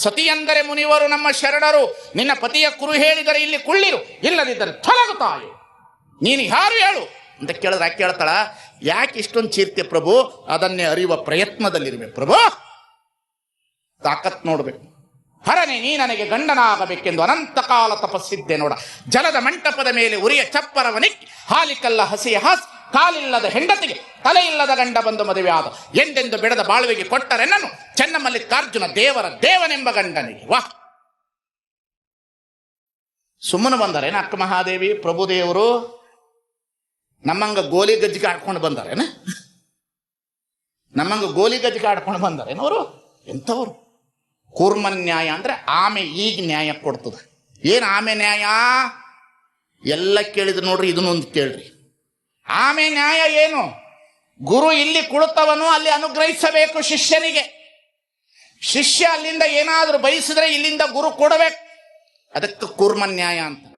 ಸತಿ ಅಂದರೆ ಮುನಿವರು ನಮ್ಮ ಶರಣರು. ನಿನ್ನ ಪತಿಯ ಕುರು ಹೇಳಿದರೆ ಇಲ್ಲಿ ಕುಳ್ಳಿರು. ಇಲ್ಲದಿದ್ದರೆ ತೊಲಗುತ್ತಾಯು ನೀನು ಯಾರು ಹೇಳು? ಅಂತ ಕೇಳಿದ್ರೆ ಯಾಕೆ ಕೇಳ್ತಾಳ? ಯಾಕೆ ಇಷ್ಟೊಂದು ಚೀರ್ತೆ ಪ್ರಭು? ಅದನ್ನೇ ಅರಿಯುವ ಪ್ರಯತ್ನದಲ್ಲಿರ್ಬೇಕು ಪ್ರಭು. ತಾಕತ್ ನೋಡ್ಬೇಕು. ಹರನೆ, ನೀ ನನಗೆ ಗಂಡನಾಗಬೇಕೆಂದು ಅನಂತ ಕಾಲ ತಪಸ್ಸಿದ್ದೆ ನೋಡ. ಜಲದ ಮಂಟಪದ ಮೇಲೆ ಉರಿಯ ಚಪ್ಪರವನಿ ಹಾಲಿಕಲ್ಲ ಹಸಿಯ ಹಾಸ್ ಕಾಲಿಲ್ಲದ ಹೆಂಡತಿಗೆ ತಲೆ ಇಲ್ಲದ ಗಂಡ ಬಂದು ಮದುವೆ ಆದ. ಎಂದೆಂದು ಬಿಡದ ಬಾಳುವಿಗೆ ಕೊಟ್ಟರೆ ನಾನು ಚೆನ್ನಮಲ್ಲಿಕಾರ್ಜುನ ದೇವರ ದೇವನೆಂಬ ಗಂಡನಿಗೆ. ವಾಹ್ ಸುಮ್ಮನೆ ಬಂದರೇನ ಅಕ್ಕ ಮಹಾದೇವಿ ಪ್ರಭುದೇವರು ನಮ್ಮಂಗ ಗೋಲಿ ಗಜ್ಜಿಗೆ ಆಡ್ಕೊಂಡು ಬಂದರೇನ ನಮ್ಮಂಗ ಗೋಲಿ ಗಜ್ಜಿಗೆ ಆಡ್ಕೊಂಡು ಬಂದಾರೇನವರು ಎಂಥವ್ರು? ಕೂರ್ಮ ನ್ಯಾಯ ಅಂದ್ರೆ ಆಮೆ ಈಗ ನ್ಯಾಯ ಕೊಡ್ತದೆ. ಏನು ಆಮೆ ನ್ಯಾಯ? ಎಲ್ಲ ಕೇಳಿದ್ರು ನೋಡ್ರಿ, ಇದನ್ನೊಂದು ಕೇಳ್ರಿ. ಆಮೆ ನ್ಯಾಯ ಏನು? ಗುರು ಇಲ್ಲಿ ಕುಳಿತವನು, ಅಲ್ಲಿ ಅನುಗ್ರಹಿಸಬೇಕು ಶಿಷ್ಯನಿಗೆ. ಶಿಷ್ಯ ಅಲ್ಲಿಂದ ಏನಾದರೂ ಬಯಸಿದ್ರೆ ಇಲ್ಲಿಂದ ಗುರು ಕೊಡಬೇಕು. ಅದಕ್ಕೆ ಕೂರ್ಮ ನ್ಯಾಯ ಅಂತ.